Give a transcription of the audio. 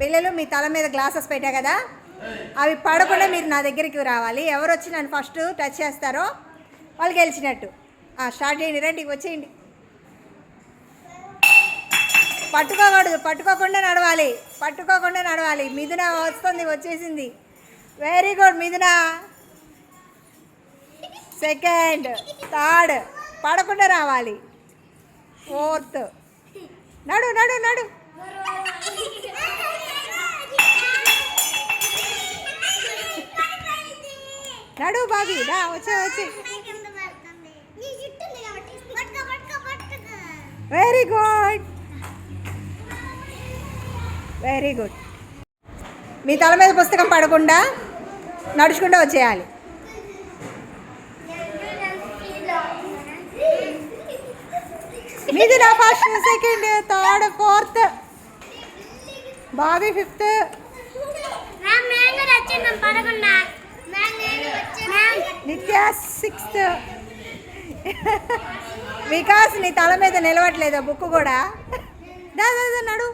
పిల్లలు మీ తల మీద గ్లాసెస్ పెట్టా కదా? అవి పడకుండా మీరు నా దగ్గరికి రావాలి. ఎవరు వచ్చి నన్ను ఫస్ట్ టచ్ చేస్తారో వాళ్ళు గెలిచినట్టు. స్టార్ట్ చేయండి రండి వచ్చేయండి. పట్టుకోకూడదు పట్టుకోకుండా నడవాలి. పట్టుకోకుండా నడవాలి. మిథున వస్తుంది వచ్చేసింది. Very good Mithuna. Second third పడకుండా రావాలి. ఫోర్త్ నడు బాబీ దా వచ్చే వచ్చి. వెరీ గుడ్ వెరీ గుడ్ మీ తల మీద పుస్తకం పడకుండా నడుచుకుంటూ వచ్చేయాలి. మీది నా first second third fourth Bobby fifth class sixth Vikas నీ తల మీద నిలవట్లేదు బుక్ కూడా. దా, నడు.